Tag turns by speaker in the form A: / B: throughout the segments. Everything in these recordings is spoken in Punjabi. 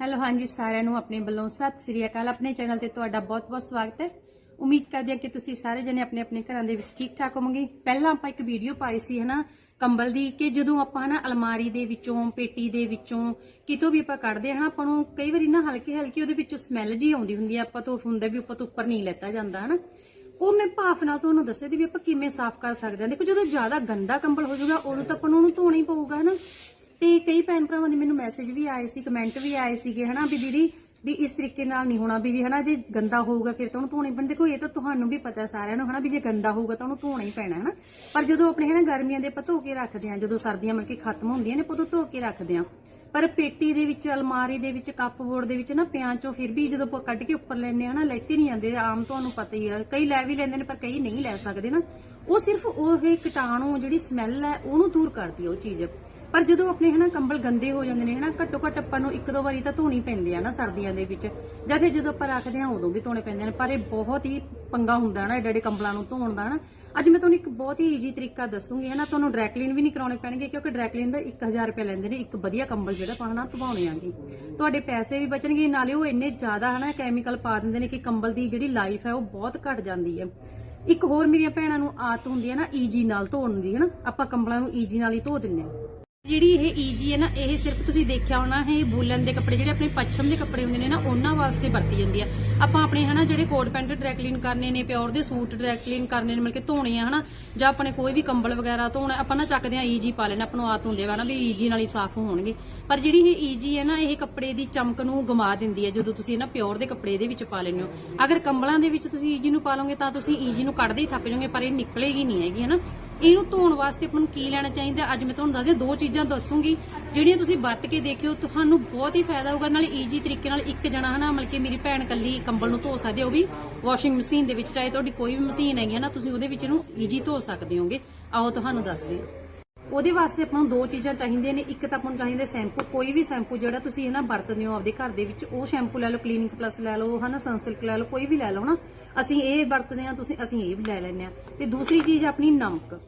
A: ਹੈਲੋ, ਹਾਂਜੀ, ਸਾਰਿਆਂ ਨੂੰ ਆਪਣੇ ਵੱਲੋਂ ਸਤਿ ਸ੍ਰੀ ਅਕਾਲ। ਆਪਣੇ ਚੈਨਲ ਤੇ ਤੁਹਾਡਾ ਬਹੁਤ-ਬਹੁਤ ਸਵਾਗਤ ਹੈ। ਉਮੀਦ ਕਰਦੇ ਹਾਂ ਕਿ ਤੁਸੀਂ ਸਾਰੇ ਜਣੇ ਆਪਣੇ ਆਪਣੇ ਘਰਾਂ ਦੇ ਵਿੱਚ ਠੀਕ ਠਾਕ ਹੋਵੋਗੇ। ਪਹਿਲਾਂ ਆਪਾਂ ਇੱਕ ਵੀਡੀਓ ਪਾਈ ਸੀ, ਹਨਾ, ਕੰਬਲ ਦੀ, ਕਿ ਜਦੋਂ ਆਪਾਂ, ਹਨਾ, ਅਲਮਾਰੀ ਦੇ ਵਿੱਚੋਂ, ਪੇਟੀ ਦੇ ਵਿੱਚੋਂ ਕਿਤੋਂ ਵੀ ਆਪਾਂ ਕੱਢਦੇ ਹਾਂ ਆਪਾਂ ਨੂੰ ਕਈ ਵਾਰੀ ਨਾ ਹਲਕੀ ਹਲਕੀ ਉਹਦੇ ਵਿੱਚੋਂ ਸਮੈਲ ਜੀ ਆਉਂਦੀ ਹੁੰਦੀ ਆ, ਆਪਾਂ ਤੋਂ ਹੁੰਦਾ ਵੀ ਆਪਾਂ ਤੋਂ ਉੱਪਰ ਨਹੀਂ ਲੈਤਾ ਜਾਂਦਾ, ਹਨਾ। ਉਹ ਮੈਂ ਭਾਫ ਨਾਲ ਤੁਹਾਨੂੰ ਦੱਸਿਆ ਦੀ ਵੀ ਆਪਾਂ ਕਿਵੇਂ ਸਾਫ਼ ਕਰ ਸਕਦੇ ਹਾਂ। ਦੇਖੋ, ਜਦੋਂ ਜ਼ਿਆਦਾ ਗੰਦਾ ਕੰਬਲ ਹੋ ਜਾਊਗਾ, ਉਦੋਂ ਤਾਂ ਆਪਾਂ ਨੂੰ ਉਹਨੂੰ ਧੋਣਾ ਹੀ ਪਊਗਾ, ਹਨਾ। ਤੇ ਕਈ ਭੈਣ ਭਰਾਵਾਂ ਦੇ ਮੈਨੂੰ ਮੈਸੇਜ ਵੀ ਆਏ ਸੀ ਕਮੈਂਟ ਵੀ ਆਏ ਸੀਗੇ, ਹਨਾ, ਵੀ ਦੀਦੀ, ਵੀ ਇਸ ਤਰੀਕੇ ਨਾਲ ਨਹੀਂ ਹੋਣਾ, ਵੀ ਜੀ, ਹਨਾ, ਜੇ ਗੰਦਾ ਹੋਊਗਾ ਫਿਰ ਤਾਂ ਉਹਨੂੰ ਧੋਣਾ ਹੀ ਦੇਖੋ, ਇਹ ਤਾਂ ਤੁਹਾਨੂੰ ਵੀ ਪਤਾ ਸਾਰਿਆਂ ਨੂੰ, ਹਨਾ, ਵੀ ਜੇ ਗੰਦਾ ਹੋਊਗਾ ਤਾਂ ਉਹਨੂੰ ਧੋਣਾ ਹੀ ਪੈਣਾ, ਹਨਾ। ਪਰ ਜਦੋਂ ਆਪਣੇ, ਹਨਾ, ਗਰਮੀਆਂ ਦੇ ਆਪਾਂ ਧੋ ਕੇ ਰੱਖਦੇ ਆ ਜਦੋਂ ਸਰਦੀਆਂ ਮਿਲ ਕੇ ਖਤਮ ਹੁੰਦੀਆਂ ਨੇ ਉਦੋਂ ਧੋ ਕੇ ਰੱਖਦੇ ਆ ਪਰ ਪੇਟੀ ਦੇ ਵਿੱਚ, ਅਲਮਾਰੀ ਦੇ ਵਿੱਚ, ਕੱਪ ਬੋਰਡ ਦੇ ਵਿੱਚ ਨਾ ਪਿਆਂ ਚੋਂ ਫਿਰ ਵੀ ਜਦੋਂ ਆਪਾਂ ਕੱਢ ਕੇ ਉੱਪਰ ਲੈਣੇ ਆ ਨਾ ਲੈਤੇ ਨਹੀਂ ਜਾਂਦੇ, ਆਮ ਤੁਹਾਨੂੰ ਪਤਾ ਹੀ ਆ, ਕਈ ਲੈ ਵੀ ਲੈਂਦੇ ਨੇ, ਪਰ ਕਈ ਨਹੀਂ ਲੈ ਸਕਦੇ ਨਾ। ਉਹ ਸਿਰਫ ਉਹ ਇਹ ਕੀਟਾਣੂ, ਜਿਹੜੀ ਸਮੈਲ ਹੈ, ਉਹਨੂੰ ਦੂਰ ਕਰਦੀ ਆ ਉਹ ਚੀਜ਼। ਪਰ ਜਦੋਂ ਆਪਣੇ ਹਨਾ ਕੰਬਲ ਗੰਦੇ ਹੋ ਜਾਂਦੇ ਨੇ ਹਨਾ, ਘੱਟੋ ਘੱਟ ਆਪਾਂ ਨੂੰ ਇੱਕ ਦੋ ਵਾਰੀ ਤਾਂ ਧੋਣੀ ਪੈਂਦੇ ਆ ਨਾ ਸਰਦੀਆਂ ਦੇ ਵਿੱਚ, ਜਾਂ ਫਿਰ ਜਦੋਂ ਆਪਾਂ ਰੱਖਦੇ ਆ ਉਦੋਂ ਵੀ ਧੋਣੇ ਪੈਂਦੇ ਨੇ, ਪਰ ਇਹ ਬਹੁਤ ਹੀ ਪੰਗਾ ਹੁੰਦਾ ਨਾ ਏਡੇ ਏਡੇ ਕੰਬਲਾਂ ਨੂੰ ਧੋਣ ਦਾ ਹਨਾ। ਅੱਜ ਮੈਂ ਤੁਹਾਨੂੰ ਇੱਕ ਬਹੁਤ ਹੀ ਈਜ਼ੀ ਤਰੀਕਾ ਦੱਸੂਗੀ ਹਨਾ, ਤੁਹਾਨੂੰ ਡਰਾਈ ਕਲੀਨ ਵੀ ਨਹੀਂ ਕਰਾਉਣੇ ਪੈਣਗੇ, ਕਿਉਂਕਿ ਡਰਾਈ ਕਲੀਨ ਦਾ 1000 ਰੁਪਏ ਲੈਂਦੇ ਨੇ, ਇੱਕ ਵਧੀਆ ਕੰਬਲ ਜਿਹੜਾ ਪਾਣਾ ਧਵਾਉਣੇ ਆਂਗੇ। ਤੁਹਾਡੇ ਪੈਸੇ ਵੀ ਬਚਣਗੇ, ਨਾਲੇ ਉਹ ਇੰਨੇ ਜ਼ਿਆਦਾ ਹਨਾ ਕੈਮੀਕਲ ਪਾ ਦਿੰਦੇ ਨੇ ਕਿ ਕੰਬਲ ਦੀ ਜਿਹੜੀ ਲਾਈਫ ਹੈ ਉਹ ਬਹੁਤ ਘਟ ਜਾਂਦੀ ਹੈ। ਇੱਕ ਹੋਰ ਮੇਰੀਆਂ ਭੈਣਾਂ ਨੂੰ ਆਦਤ ਹੁੰਦੀ ਹੈ ਨਾ ਈਜੀ ਨਾਲ ਧੋਣ ਦੀ ਹਨਾ, ਆਪਾਂ ਕੰਬਲਾਂ ਨੂੰ ਈਜੀ ਨਾਲ ਹੀ ਧੋ ਦਿੰਨੇ ਆ ਜਿਹੜੀ ਇਹ ਈਜੀ ਹੈ ਨਾ, ਇਹ ਸਿਰਫ ਤੁਸੀਂ ਦੇਖਿਆ ਹੋਣਾ, ਇਹ ਵੂਲਨ ਦੇ ਕੱਪੜੇ, ਜਿਹੜੇ ਆਪਣੇ ਪੱਛਮ ਦੇ ਕੱਪੜੇ ਹੁੰਦੇ ਨੇ ਨਾ, ਉਹਨਾਂ ਵਾਸਤੇ ਵਰਤੀ ਜਾਂਦੀ ਆ। ਆਪਾਂ ਆਪਣੇ ਹਨਾ, ਜਿਹੜੇ ਕੋਟ ਪੈਂਟ ਡਰਾਈ ਕਲੀਨ ਕਰਨੇ ਨੇ, ਪਿਓਰ ਦੇ ਸੂਟ ਡਰਾਈ ਕਲੀਨ ਕਰਨੇ ਨੇ ਮਿਲ ਕੇ ਧੋਣੇ ਆ, ਹਨਾ, ਜਾਂ ਆਪਣੇ ਕੋਈ ਵੀ ਕੰਬਲ ਵਗੈਰਾ ਧੋਣਾ, ਆਪਾਂ ਨਾ ਚੱਕਦੇ ਆ ਈਜੀ ਪਾ ਲੈਣਾ, ਆਪਾਂ ਨੂੰ ਆਦਤ ਹੁੰਦੀ ਹੈ ਨਾ ਵੀ ਈਜੀ ਨਾਲ ਹੀ ਸਾਫ਼ ਹੋਣਗੇ। ਪਰ ਜਿਹੜੀ ਇਹ ਈਜੀ ਹੈ ਨਾ, ਇਹ ਕੱਪੜੇ ਦੀ ਚਮਕ ਨੂੰ ਗਵਾ ਦਿੰਦੀ ਹੈ ਜਦੋਂ ਤੁਸੀਂ ਨਾ ਪਿਓਰ ਦੇ ਕੱਪੜੇ ਦੇ ਵਿੱਚ ਪਾ ਲੈਂਦੇ ਹੋ। ਅਗਰ ਕੰਬਲਾਂ ਦੇ ਵਿੱਚ ਤੁਸੀਂ ਈਜੀ ਨੂੰ ਪਾ ਲਓਗੇ, ਤਾਂ ਤੁਸੀਂ ਈਜੀ ਨੂੰ ਕੱਢਦੇ ਹੀ ਥੱਕ ਜਾਓਗੇ, ਪਰ ਇਹ ਨਿਕਲੇਗੀ ਨਹੀਂ ਹੈਗੀ, ਹਨਾ। ਇਹਨੂੰ ਧੋਣ ਵਾਸਤੇ ਆਪਾਂ ਨੂੰ ਕੀ ਲੈਣਾ ਚਾਹੀਦਾ? ਅੱਜ ਮੈਂ ਤੁਹਾਨੂੰ ਦੱਸਦੀ ਦੋ ਚੀਜ਼ਾਂ ਦੱਸੂਗੀ। ਜਿਹੜੀਆਂ ਤੁਸੀਂ ਵਰਤ ਕੇ ਦੇਖਿਓ, ਤੁਹਾਨੂੰ ਬਹੁਤ ਹੀ ਫਾਇਦਾ ਹੋਊਗਾ। ਨਾਲੇ ਈਜੀ ਤਰੀਕੇ ਨਾਲ ਇੱਕ ਜਣਾ ਹਨਾ, ਮਤਲਬ ਕਿ ਮੇਰੀ ਭੈਣ ਕੱਲੀ ਕੰਬਲ ਨੂੰ ਧੋ ਸਕਦੇ ਹੋ ਵੀ ਵਾਸ਼ਿੰਗ ਮਸ਼ੀਨ ਦੇ ਵਿੱਚ, ਚਾਹੇ ਤੁਹਾਡੀ ਕੋਈ ਵੀ ਮਸ਼ੀਨ ਹੈਗੀ ਹੈ ਨਾ, ਤੁਸੀਂ ਉਹਦੇ ਵਿੱਚ ਇਹਨੂੰ ਈਜੀ ਧੋ ਸਕਦੇ ਹੋਗੇ। ਆਓ, ਤੁਹਾਨੂੰ ਦੱਸਦੀ ਹਾਂ। ਉਹਦੇ ਵਾਸਤੇ ਆਪਾਂ ਨੂੰ ਦੋ ਚੀਜ਼ਾਂ ਚਾਹੀਦੀਆਂ ਨੇ। ਇੱਕ ਤਾਂ ਆਪਾਂ ਨੂੰ ਚਾਹੀਦਾ ਸ਼ੈਂਪੂ। ਕੋਈ ਵੀ ਸ਼ੈਂਪੂ ਜਿਹੜਾ ਤੁਸੀਂ ਹਨਾ ਵਰਤਦੇ ਹੋ ਆਪਦੇ ਘਰ ਦੇ ਵਿੱਚ, ਉਹ ਸ਼ੈਂਪੂ ਲੈ ਲਓ ਕਲੀਨਿਕ ਪਲੱਸ ਲੈ ਲਓ, ਹਨਾ ਸਨਸਿਲਕ ਲੈ ਲਓ, ਕੋਈ ਵੀ ਲੈ ਲਓ ਨਾ ਅਸੀਂ ਇਹ ਵਰਤਦੇ ਆ ਤੁਸੀਂ, ਅਸੀਂ ਇਹ ਵੀ ਲੈ ਲੈਂਦੇ ਆ ਤੇ ਦੂਸਰੀ ਚੀਜ਼ ਆਪਣੀ ਨਮਕ।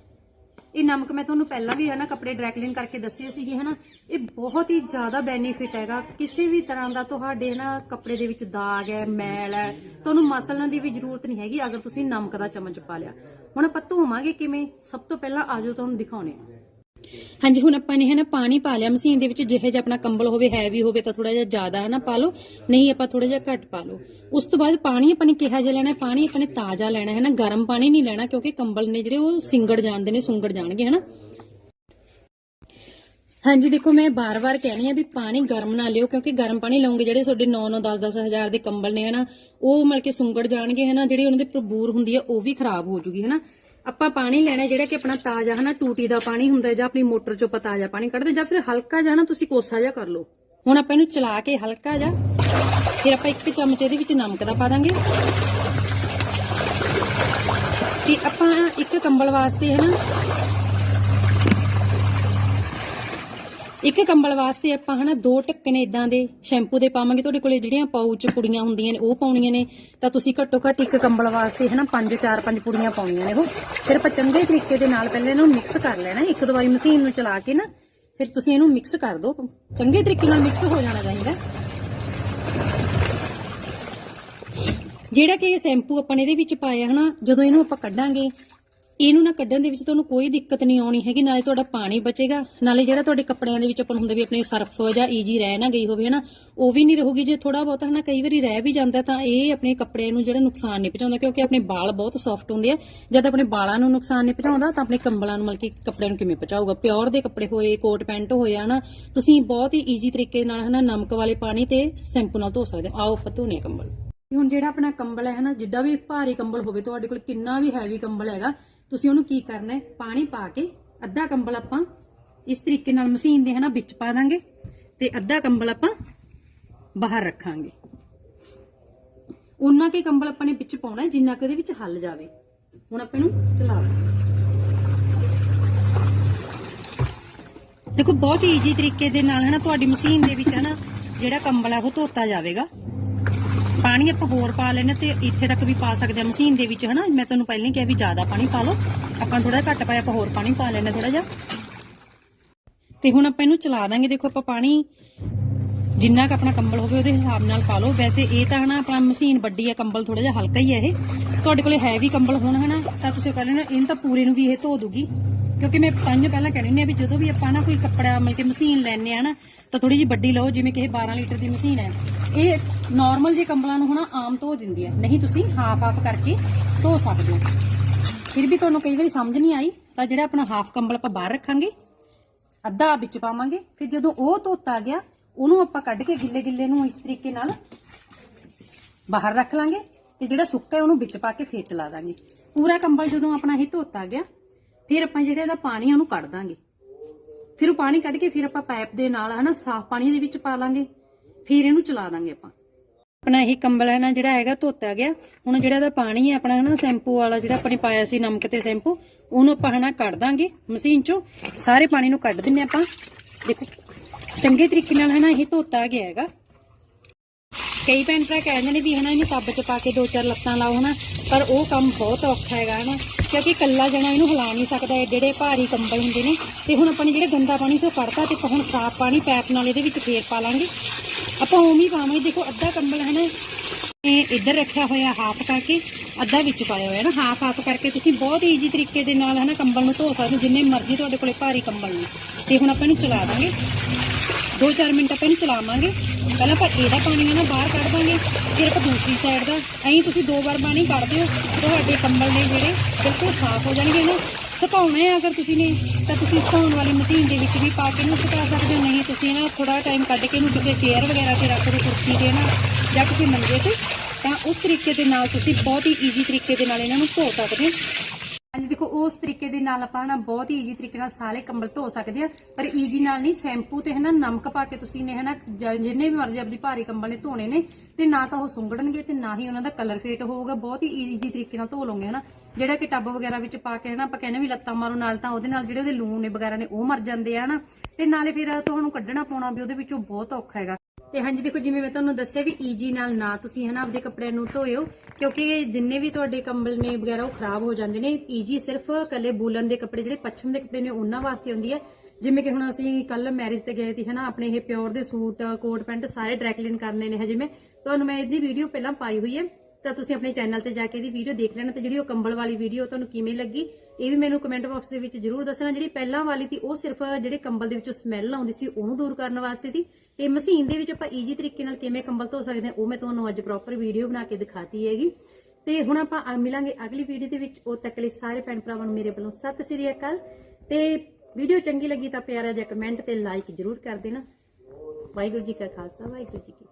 A: ਇਹ ਨਮਕ ਮੈਂ ਤੁਹਾਨੂੰ ਪਹਿਲਾਂ ਵੀ ਹਨਾ ਕੱਪੜੇ ਡਰਾਈ ਕਲੀਨ ਕਰਕੇ ਦੱਸੇ ਸੀਗੇ ਹਨਾ। ਇਹ ਬਹੁਤ ਹੀ ਜ਼ਿਆਦਾ ਬੈਨੀਫਿਟ ਹੈਗਾ। ਕਿਸੇ ਵੀ ਤਰ੍ਹਾਂ ਦਾ ਤੁਹਾਡੇ ਨਾ ਕੱਪੜੇ ਦੇ ਵਿੱਚ ਦਾਗ ਹੈ, ਮੈਲ ਹੈ, ਤੁਹਾਨੂੰ ਮਸਲਣ ਦੀ ਵੀ ਜ਼ਰੂਰਤ ਨਹੀਂ ਹੈਗੀ ਅਗਰ ਤੁਸੀਂ ਨਮਕ ਦਾ ਚਮਚ ਪਾ ਲਿਆ। ਹੁਣ ਆਪਾਂ ਧੋਵਾਂਗੇ ਕਿਵੇਂ? ਸਭ ਤੋਂ ਪਹਿਲਾਂ ਆਜੋ ਤੁਹਾਨੂੰ ਦਿਖਾਉਣੇ ਆ ਹਾਂਜੀ, ਹੁਣ ਆਪਾਂ ਨੇ ਹਨਾ ਪਾਣੀ ਪਾ ਲਿਆ ਮਸ਼ੀਨ ਦੇ ਵਿੱਚ, ਜਿਹੇ ਜਿਹਾ ਆਪਣਾ ਕੰਬਲ ਹੋਵੇ, ਹੈਵੀ ਹੋਵੇ, ਤਾਂ ਥੋੜਾ ਜਿਹਾ ਜ਼ਿਆਦਾ ਹਨਾ ਪਾ ਲਓ। ਨਹੀਂ, ਆਪਾਂ ਥੋੜਾ ਜਿਹਾ ਘੱਟ ਪਾ ਲਓ। ਉਸ ਤੋਂ ਬਾਅਦ ਪਾਣੀ ਆਪਾਂ ਨੇ ਕਿਹਾ ਜਿਹਾ ਲੈਣਾ, ਪਾਣੀ ਆਪਾਂ ਨੇ ਤਾਜ਼ਾ ਲੈਣਾ, ਹੈ ਨਾ, ਗਰਮ ਪਾਣੀ ਨਹੀਂ ਲੈਣਾ, ਕਿਉਂਕਿ ਕੰਬਲ ਨੇ ਜਿਹੜੇ ਉਹ ਸਿੰਗੜ ਜਾਂਦੇ ਨੇ, ਸੁੰਗੜ ਜਾਣਗੇ ਹਨਾ ਹਾਂਜੀ, ਦੇਖੋ, ਮੈਂ ਬਾਰ-ਬਾਰ ਕਹਿਣੀ ਆ ਵੀ ਪਾਣੀ ਗਰਮ ਨਾ ਲਿਓ, ਕਿਉਂਕਿ ਗਰਮ ਪਾਣੀ ਲਓਗੇ, ਜਿਹੜੇ ਤੁਹਾਡੇ 9-9 10-10 ਹਜ਼ਾਰ ਦੇ ਕੰਬਲ ਨੇ ਹਨਾ ਉਹ ਮਤਲਬ ਸੁੰਗੜ ਜਾਣਗੇ ਹਨਾ ਜਿਹੜੀ ਉਹਨਾਂ ਦੇ ਪ੍ਰਬੂਰ ਹੁੰਦੀ ਆ, ਉਹ ਵੀ ਖਰਾਬ ਹੋ ਜੂਗੀ ਹਨਾ ਆਪਾਂ ਪਾਣੀ ਲੈਣਾ ਜਿਹੜਾ ਕਿ ਆਪਣਾ ਤਾਜ਼ਾ ਹਨਾ, ਟੂਟੀ ਦਾ ਪਾਣੀ ਹੁੰਦਾ ਜਾਂ ਆਪਣੀ ਮੋਟਰ ਚੋਂ ਆਪਾਂ ਤਾਜ਼ਾ ਪਾਣੀ ਕੱਢਦੇ ਜਾਂ ਫਿਰ ਹਲਕਾ ਜਿਹਾ ਨਾ ਤੁਸੀਂ ਕੋਸਾ ਜਿਹਾ ਕਰ ਲਓ। ਹੁਣ ਆਪਾਂ ਇਹਨੂੰ ਚਲਾ ਕੇ ਹਲਕਾ ਜਿਹਾ, ਫਿਰ ਆਪਾਂ ਇੱਕ ਚਮਚ ਇਹਦੇ ਵਿੱਚ ਨਮਕ ਦਾ ਪਾ ਦਾਂਗੇ। ਤੇ ਆਪਾਂ ਇੱਕ ਕੰਬਲ ਵਾਸਤੇ ਹਨਾ ਇੱਕ ਕੰਬਲ ਵਾਸਤੇ ਆਪਾਂ ਹਨਾ ਦੋ ਢੱਕਣ ਇਦਾਂ ਦੇ ਸ਼ੈਂਪੂ ਦੇ ਪਾਵਾਂਗੇ। ਤੁਹਾਡੇ ਕੋਲੇ ਜਿਹੜੀਆਂ ਪਾਊਚ ਪੁੜੀਆਂ ਹੁੰਦੀਆਂ ਨੇ, ਉਹ ਪਾਉਣੀਆਂ ਨੇ। ਤਾਂ ਤੁਸੀਂ ਘੱਟੋ ਘੱਟ ਇੱਕ ਕੰਬਲ ਵਾਸਤੇ ਹਨਾ ਪੰਜ, ਚਾਰ, ਪੰਜ ਪੁੜੀਆਂ ਪਾਉਣੀਆਂ ਨੇ ਉਹ। ਫਿਰ ਆਪਾਂ ਚੰਗੇ ਤਰੀਕੇ ਦੇ ਨਾਲ ਪਹਿਲਾਂ ਇਹਨੂੰ ਮਿਕਸ ਕਰ ਲੈਣਾ ਇੱਕ ਦੋ ਵਾਰੀ ਮਸ਼ੀਨ ਨੂੰ ਚਲਾ ਕੇ ਨਾ, ਫਿਰ ਤੁਸੀਂ ਇਹਨੂੰ ਮਿਕਸ ਕਰ ਦਿਓ। ਚੰਗੇ ਤਰੀਕੇ ਨਾਲ ਮਿਕਸ ਹੋ ਜਾਣਾ ਚਾਹੀਦਾ। ਜਿਹੜਾ ਕਿ ਇਹ ਸ਼ੈਂਪੂ ਆਪਾਂ ਨੇ ਇਹਦੇ ਵਿੱਚ ਪਾਇਆ ਹਨਾ, ਜਦੋਂ ਇਹਨੂੰ ਆਪਾਂ ਕੱਢਾਂਗੇ ਇਹਨੂੰ ਨਾ ਕੱਢਣ ਦੇ ਵਿੱਚ ਤੁਹਾਨੂੰ ਕੋਈ ਦਿੱਕਤ ਨਹੀਂ ਆਉਣੀ ਹੈਗੀ, ਨਾਲੇ ਤੁਹਾਡਾ ਪਾਣੀ ਬਚੇਗਾ, ਨਾਲੇ ਜਿਹੜਾ ਤੁਹਾਡੇ ਕੱਪੜਿਆਂ ਦੇ ਵਿੱਚ ਆਪਾਂ ਨੂੰ ਹੁੰਦਾ ਵੀ ਆਪਣੇ ਸਰਫ ਜਾਂ ਈਜੀ ਰਹਿ ਨਾ ਗਈ ਹੋਵੇ, ਹਨਾ, ਉਹ ਵੀ ਨਹੀਂ ਰਹੂਗੀ, ਜੇ ਥੋੜਾ ਬਹੁਤ ਹਨਾ ਕਈ ਵਾਰੀ ਰਹਿ ਵੀ ਜਾਂਦਾ ਤਾਂ ਇਹ ਆਪਣੇ ਕੱਪੜਿਆਂ ਨੂੰ ਜਿਹੜਾ ਨੁਕਸਾਨ ਨਹੀਂ ਪਹੁੰਚਾਉਂਦਾ, ਕਿਉਂਕਿ ਆਪਣੇ ਵਾਲ ਬਹੁਤ ਸੌਫਟ ਹੁੰਦੇ ਆ, ਜਦ ਆਪਣੇ ਵਾਲਾਂ ਨੂੰ ਨੁਕਸਾਨ ਨਹੀਂ ਪਹੁੰਚਾਉਂਦਾ ਤਾਂ ਆਪਣੇ ਕੰਬਲਾਂ ਨੂੰ ਮਤਲਬ ਕੱਪੜਿਆਂ ਨੂੰ ਕਿਵੇਂ ਪਹੁੰਚਾਊਗਾ, ਪਿਓਰ ਦੇ ਕੱਪੜੇ ਹੋਏ, ਕੋਟ ਪੈਂਟ ਹੋਏ, ਹਨਾ, ਤੁਸੀਂ ਬਹੁਤ ਹੀ ਈਜੀ ਤਰੀਕੇ ਨਾਲ ਹਨਾ ਨਮਕ ਵਾਲੇ ਪਾਣੀ ਤੇ ਸ਼ੈਂਪੂ ਨਾਲ ਧੋ ਸਕਦੇ ਹੋ, ਆਓ ਆਪਾਂ ਧੋਨੇ ਕੰਬਲ। ਹੁਣ ਜਿਹੜਾ ਆਪਣਾ ਕੰਬਲ ਹੈ ਹਨਾ, ਜਿੱਡਾ ਵੀ ਭਾਰੀ ਕੰਬਲ ਹੋਵੇ ਤੁਹਾਡੇ ਕੋਲ, ਕਿੰਨਾ ਵੀ ਹੈਵੀ ਕੰਬਲ ਹੈਗਾ ਤੁਸੀਂ ਉਹਨੂੰ ਕੀ ਕਰਨਾ ਹੈ? ਪਾਣੀ ਪਾ ਕੇ ਅੱਧਾ ਕੰਬਲ ਆਪਾਂ ਇਸ ਤਰੀਕੇ ਨਾਲ ਮਸ਼ੀਨ ਦੇ ਹਨਾ ਵਿੱਚ ਪਾ ਦਾਂਗੇ ਤੇ ਅੱਧਾ ਕੰਬਲ ਆਪਾਂ ਬਾਹਰ ਰੱਖਾਂਗੇ। ਉਹਨਾਂ ਕੇ ਕੰਬਲ ਆਪਾਂ ਨੇ ਵਿੱਚ ਪਾਉਣਾ ਜਿੰਨਾ ਕਿ ਉਹਦੇ ਵਿੱਚ ਹੱਲ ਜਾਵੇ। ਹੁਣ ਆਪਾਂ ਇਹਨੂੰ ਚਲਾ ਦੇਖੋ ਬਹੁਤ ਈਜੀ ਤਰੀਕੇ ਦੇ ਨਾਲ ਹਨਾ ਤੁਹਾਡੀ ਮਸ਼ੀਨ ਦੇ ਵਿੱਚ ਹਨਾ ਜਿਹੜਾ ਕੰਬਲ ਆ ਉਹ ਧੋਤਾ ਜਾਵੇਗਾ। ਪਾਣੀ ਆਪਾਂ ਹੋਰ ਪਾ ਲੈਣਾ ਤੇ ਇੱਥੇ ਤੱਕ ਵੀ ਪਾ ਸਕਦੇ ਆ ਮਸ਼ੀਨ ਦੇ ਵਿੱਚ ਹਨਾ, ਮੈਂ ਤੁਹਾਨੂੰ ਪਹਿਲਾਂ ਹੀ ਕਿਹਾ ਵੀ ਜ਼ਿਆਦਾ ਪਾਣੀ ਪਾ ਲਓ। ਆਪਾਂ ਥੋੜਾ ਘੱਟ ਪਾਇਆ, ਆਪਾਂ ਹੋਰ ਪਾਣੀ ਪਾ ਲੈਣਾ ਥੋੜਾ ਜਿਹਾ। ਤੇ ਹੁਣ ਆਪਾਂ ਇਹਨੂੰ ਚਲਾ ਦਾਂਗੇ। ਦੇਖੋ ਆਪਾਂ ਪਾਣੀ ਜਿੰਨਾ ਕ ਆਪਣਾ ਕੰਬਲ ਹੋਵੇ ਉਹਦੇ ਹਿਸਾਬ ਨਾਲ ਪਾ ਲਓ। ਵੈਸੇ ਇਹ ਤਾਂ ਹਨਾ ਆਪਣਾ ਮਸ਼ੀਨ ਵੱਡੀ ਹੈ ਕੰਬਲ ਥੋੜਾ ਜਿਹਾ ਹਲਕਾ ਹੀ ਹੈ ਇਹ। ਤੁਹਾਡੇ ਕੋਲੇ ਹੈਵੀ ਕੰਬਲ ਹੋਣ ਹਨਾ, ਤਾਂ ਤੁਸੀਂ ਕਰ ਲੈਣਾ। ਇਹਨੂੰ ਤਾਂ ਪੂਰੇ ਨੂੰ ਵੀ ਇਹ ਧੋ ਦੂਗੀ। ਕਿਉਂਕਿ ਮੈਂ ਪੰਜ ਪਹਿਲਾਂ ਕਹਿ ਰਹੀ ਹਾਂ ਵੀ ਜਦੋਂ ਵੀ ਆਪਾਂ ਨਾ ਕੋਈ ਕੱਪੜਾ ਮਤਲਬ ਕਿ ਮਸ਼ੀਨ ਲੈਣੇ ਆ ਨਾ, ਤਾਂ ਥੋੜੀ ਜਿਹੀ ਵੱਡੀ ਲਓ, ਜਿਵੇਂ ਕਿ ਇਹ 12 ਲੀਟਰ ਦੀ ਮਸ਼ੀਨ ਹੈ। ਇਹ ਨਾਰਮਲ ਜੇ ਕੰਬਲਾਂ ਨੂੰ ਹਨਾ ਆਮ ਧੋ ਦਿੰਦੀ ਹੈ ਨਹੀਂ, ਤੁਸੀਂ ਹਾਫ ਹਾਫ ਕਰਕੇ ਧੋ ਸਕਦੇ ਹੋ। ਫਿਰ ਵੀ ਤੁਹਾਨੂੰ ਕਈ ਵਾਰੀ ਸਮਝ ਨਹੀਂ ਆਈ, ਤਾਂ ਜਿਹੜਾ ਆਪਣਾ ਹਾਫ ਕੰਬਲ ਆਪਾਂ ਬਾਹਰ ਰੱਖਾਂਗੇ, ਅੱਧਾ ਵਿੱਚ ਪਾਵਾਂਗੇ, ਫਿਰ ਜਦੋਂ ਉਹ ਧੋਤਾ ਗਿਆ, ਉਹਨੂੰ ਆਪਾਂ ਕੱਢ ਕੇ ਗਿੱਲੇ ਗਿੱਲੇ ਨੂੰ ਇਸ ਤਰੀਕੇ ਨਾਲ ਬਾਹਰ ਰੱਖ ਲਾਂਗੇ ਤੇ ਜਿਹੜਾ ਸੁੱਕਾ ਹੈ ਉਹਨੂੰ ਵਿੱਚ ਪਾ ਕੇ ਫੇਰ ਚਲਾ ਦਾਂਗੇ। ਪੂਰਾ ਕੰਬਲ ਜਦੋਂ ਆਪਣਾ ਇਹ ਧੋਤਾ ਗਿਆ, ਫਿਰ ਆਪਾਂ ਜਿਹੜਾ ਇਹਦਾ ਪਾਣੀ ਆ ਉਹਨੂੰ ਕੱਢ ਦਾਂਗੇ। ਫਿਰ ਉਹ ਪਾਣੀ ਕੱਢ ਕੇ ਫਿਰ ਆਪਾਂ ਪਾਈਪ ਦੇ ਨਾਲ ਹਨਾ ਸਾਫ਼ ਪਾਣੀ ਦੇ ਵਿੱਚ ਪਾ ਲਾਂਗੇ। ਫਿਰ ਇਹਨੂੰ ਚਲਾ ਦਾਂਗੇ ਆਪਾਂ। ਆਪਣਾ ਇਹ ਕੰਬਲ ਹੈ ਨਾ, ਜਿਹੜਾ ਹੈਗਾ ਧੋਤਾ ਗਿਆ। ਹੁਣ ਜਿਹੜਾ ਇਹਦਾ ਪਾਣੀ ਹੈ, ਆਪਣਾ ਹਨਾ, ਸ਼ੈਂਪੂ ਵਾਲਾ ਜਿਹੜਾ ਆਪਾਂ ਨੇ ਪਾਇਆ ਸੀ, ਨਮਕ ਤੇ ਸ਼ੈਂਪੂ, ਉਹਨੂੰ ਆਪਾਂ ਹਨਾ ਕੱਢ ਦਾਂਗੇ ਮਸ਼ੀਨ ਚੋਂ। ਸਾਰੇ ਪਾਣੀ ਨੂੰ ਕੱਢ ਦਿੰਨੇ ਆਪਾਂ। ਦੇਖੋ, ਚੰਗੇ ਤਰੀਕੇ ਨਾਲ ਹਨਾ ਇਹ ਧੋਤਾ ਗਿਆ ਹੈਗਾ। ਕਈ ਭੈਣ ਭਰਾ ਕਹਿੰਦੇ ਨੇ ਵੀ ਹਨਾ, ਇਹਨੂੰ ਟੱਬ 'ਚ ਪਾ ਕੇ ਦੋ ਚਾਰ ਲੱਤਾਂ ਲਾਓ ਹਨਾ, ਪਰ ਉਹ ਕੰਮ ਬਹੁਤ ਔਖਾ ਹੈਗਾ ਹਨਾ, ਕਿਉਂਕਿ ਇਕੱਲਾ ਜਣਾ ਇਹਨੂੰ ਹਿਲਾ ਨਹੀਂ ਸਕਦਾ। ਏਡੇ ਏਡੇ ਭਾਰੀ ਕੰਬਲ ਹੁੰਦੇ ਨੇ, ਤੇ ਹੁਣ ਆਪਾਂ ਨੇ ਜਿਹੜਾ ਗੰਦਾ ਪਾਣੀ ਸੋ ਕੱਢਤਾ ਤੇ ਆਪਾਂ ਹੁਣ ਸਾਫ਼ ਪਾਣੀ ਪੈਪ ਨਾਲ ਇਹਦੇ ਵਿੱਚ ਫੇਰ ਪਾ ਲਾਂਗੇ। ਆਪਾਂ ਉਵੇਂ ਹੀ ਪਾਵਾਂਗੇ। ਦੇਖੋ, ਅੱਧਾ ਕੰਬਲ ਹੈ ਨਾ, ਇਹ ਇੱਧਰ ਰੱਖਿਆ ਹੋਇਆ ਹਾਫ ਕਰਕੇ ਅੱਧਾ ਵਿੱਚ ਪਾਇਆ ਹੋਇਆ ਨਾ। ਹਾਫ ਹਾਫ ਕਰਕੇ ਤੁਸੀਂ ਬਹੁਤ ਈਜ਼ੀ ਤਰੀਕੇ ਦੇ ਨਾਲ ਹੈ ਨਾ ਕੰਬਲ ਨੂੰ ਧੋ ਸਕਦੇ ਹੋ, ਜਿੰਨੇ ਮਰਜ਼ੀ ਤੁਹਾਡੇ ਕੋਲੇ ਭਾਰੀ ਕੰਬਲ ਨੇ ਤੇ ਹੁਣ ਆਪਾਂ ਇਹਨੂੰ ਚਲਾ ਦਾਂਗੇ। 2-4 ਮਿੰਟ ਆਪਾਂ ਇਹਨੂੰ ਚਲਾਵਾਂਗੇ। ਪਹਿਲਾਂ ਆਪਾਂ ਇਹਦਾ ਪਾਣੀ ਹੈ ਨਾ ਬਾਹਰ ਕੱਢ ਦਾਂਗੇ। ਫਿਰ ਆਪਾਂ ਦੂਸਰੀ ਸਾਈਡ ਦਾ, ਐਂ ਤੁਸੀਂ ਦੋ ਵਾਰ ਪਾਣੀ ਕੱਢ ਦਿਓ। ਤੁਹਾਡੇ ਕੰਬਲ ਨੇ ਜਿਹੜੇ ਬਿਲਕੁਲ ਸਾਫ਼ ਹੋ ਜਾਣਗੇ ਨਾ। ਸੁਕਾਉਣੇ ਆ, ਅਗਰ ਤੁਸੀਂ ਨੇ ਤਾਂ ਤੁਸੀਂ ਸੁਕਾਉਣ ਵਾਲੀ ਮਸ਼ੀਨ ਦੇ ਵਿੱਚ ਵੀ ਪਾ ਕੇ ਇਹਨੂੰ ਸੁਕਾ ਸਕਦੇ ਹੋ, ਨਹੀਂ ਤੁਸੀਂ ਨਾ ਥੋੜਾ ਟਾਈਮ ਕੱਢ ਕੇ ਇਹਨੂੰ ਕਿਸੇ ਚੇਅਰ ਵਗੈਰਾ ਤੇ ਰੱਖ ਦਿਓ ਕੁਰਸੀ ਤੇ ਨਾ, ਜਾਂ ਕਿਸੇ ਮੰਜੇ ਤੇ, ਤਾਂ ਉਸ ਤਰੀਕੇ ਦੇ ਨਾਲ ਤੁਸੀਂ ਬਹੁਤ ਹੀ ਈਜ਼ੀ ਤਰੀਕੇ ਦੇ ਨਾਲ ਇਹਨਾਂ ਨੂੰ ਧੋ ਸਕਦੇ ਹੋ। ਹਾਂਜੀ, ਦੇਖੋ, ਉਸ ਤਰੀਕੇ ਦੇ ਨਾਲ ਆਪਾਂ ਨਾ ਬਹੁਤ ਹੀ ਈਜ਼ੀ ਤਰੀਕੇ ਨਾਲ ਸਾਰੇ ਕੰਬਲ ਧੋ ਸਕਦੇ ਆ, ਪਰ ਈਜ਼ੀ ਨਾਲ ਨਹੀਂ ਸ਼ੈਂਪੂ ਤੇ ਹਨਾ ਨਮਕ ਪਾ ਕੇ ਤੁਸੀਂ ਨੇ ਹਨਾ ਜ- ਜਿੰਨੇ ਵੀ ਮਰਜ਼ੀ ਆਪਣੀ ਭਾਰੀ ਕੰਬਲ ਨੇ ਧੋਣੇ ਨੇ, ਤੇ ਨਾ ਤਾਂ ਉਹ ਸੁੰਗੜਨਗੇ ਤੇ ਨਾ ਹੀ ਉਹਨਾਂ ਦਾ ਕਲਰ ਫੇਟ ਹੋਊਗਾ। ਬਹੁਤ ਹੀ ਈਜ਼ੀ ਤਰੀਕੇ ਨਾਲ ਧੋ ਲਓਗੇ ਹਨਾ। ਜਿਹੜਾ ਕਿ ਟੱਬ ਵਗੈਰਾ ਵਿੱਚ ਪਾ ਕੇ ਹਨਾ ਆਪਾਂ ਕਹਿੰਦੇ ਵੀ ਲੱਤਾਂ ਮਾਰੋ, ਨਾਲ ਤਾਂ ਉਹਦੇ ਨਾਲ ਜਿਹੜੇ ਉਹਦੇ ਲੂਣ ਨੇ ਵਗੈਰਾ ਨੇ ਉਹ ਮਰ ਜਾਂਦੇ ਆ ਹਨਾ। ਤੇ ਨਾਲੇ ਫਿਰ ਤੁਹਾਨੂੰ ਕੱਢਣਾ ਪਾਉਣਾ ਵੀ ਉਹਦੇ ਵਿੱਚੋਂ ਬਹੁਤ ਔਖਾ ਹੈਗਾ। ਤੇ ਹਾਂਜੀ, ਦੇਖੋ, ਜਿਵੇਂ ਮੈਂ ਤੁਹਾਨੂੰ ਦੱਸਿਆ ਵੀ ਈਜੀ ਨਾਲ ਨਾ ਤੁਸੀਂ ਹਨਾ ਆਪਦੇ ਕੱਪੜਿਆਂ ਨੂੰ ਧੋਇਓ, ਕਿਉਂਕਿ ਜਿੰਨੇ ਵੀ ਤੁਹਾਡੇ ਕੰਬਲ ਨੇ ਵਗੈਰਾ ਉਹ ਖਰਾਬ ਹੋ ਜਾਂਦੇ ਨੇ। ਈਜੀ ਸਿਰਫ ਕੱਲੇ ਬੂਲਨ ਦੇ ਕੱਪੜੇ, ਜਿਹੜੇ ਪੱਛਮ ਦੇ ਕੱਪੜੇ ਨੇ, ਉਹਨਾਂ ਵਾਸਤੇ ਹੁੰਦੀ ਹੈ। ਜਿਵੇਂ ਕਿ ਹੁਣ ਅਸੀਂ ਕੱਲ ਮੈਰਿਜ ਤੇ ਗਏ ਸੀ ਹਨਾ, ਆਪਣੇ ਇਹ ਪਿਓਰ ਦੇ ਸੂਟ, ਕੋਟ, ਪੈਂਟ ਸਾਰੇ ਡਰਾਈ ਕਰਨੇ ਨੇ ਹਜੇ ਮੈਂ। ਤੁਹਾਨੂੰ ਮੈਂ ਇਹਦੀ ਵੀਡੀਓ ਪਹਿਲਾਂ ਪਾਈ ਹੋਈ ਹੈ, ਤਾਂ ਤੁਸੀਂ ਆਪਣੇ ਚੈਨਲ ਤੇ ਜਾ ਕੇ ਇਹਦੀ ਵੀਡੀਓ ਦੇਖ ਲੈਣਾ, ਤੇ ਜਿਹੜੀ ਉਹ ਕੰਬਲ ਵਾਲੀ ਵੀਡੀਓ ਤੁਹਾਨੂੰ ਕਿਵੇਂ ਲੱਗੀ, ਇਹ ਵੀ ਮੈਨੂੰ ਕਮੈਂਟ ਬਾਕਸ ਦੇ ਵਿੱਚ ਜਰੂਰ ਦੱਸਣਾ। ਜਿਹੜੀ ਪਹਿਲਾਂ ਵਾਲੀ ਸੀ, ਉਹ ਸਿਰਫ ਜਿਹੜੇ ਕੰਬਲ ਦੇ ਵਿੱਚੋਂ ਸਮੈਲ ਆਉਂਦੀ ਸੀ, ਉਹਨੂੰ ਦੂਰ ਕਰਨ ਵਾਸਤੇ ਸੀ। ਤੇ ਮਸ਼ੀਨ ਦੇ ਵਿੱਚ ਆਪਾਂ ਈਜ਼ੀ ਤਰੀਕੇ ਨਾਲ ਕਿਵੇਂ ਕੰਬਲ ਧੋ ਸਕਦੇ ਹਾਂ, ਉਹ ਮੈਂ ਤੁਹਾਨੂੰ ਅੱਜ ਪ੍ਰੋਪਰ ਵੀਡੀਓ ਬਣਾ ਕੇ ਦਿਖਾਤੀ ਹੈਗੀ। ਤੇ ਹੁਣ ਆਪਾਂ ਮਿਲਾਂਗੇ ਅਗਲੀ ਵੀਡੀਓ ਦੇ ਵਿੱਚ। ਉਹ ਤੱਕ ਲਈ ਸਾਰੇ ਭੈਣ ਭਰਾਵਾਂ ਨੂੰ ਮੇਰੇ ਵੱਲੋਂ ਸਤਿ ਸ੍ਰੀ ਅਕਾਲ। ਤੇ ਵੀਡੀਓ ਚੰਗੀ ਲੱਗੀ ਤਾਂ ਪਿਆਰਾ ਜਿਹਾ ਕਮੈਂਟ ਤੇ ਲਾਈਕ ਜਰੂਰ ਕਰ ਦੇਣਾ। ਵਾਹਿਗੁਰੂ ਜੀ ਕਾ ਖਾਲਸਾ, ਵਾਹਿਗੁਰੂ ਜੀ ਕੀ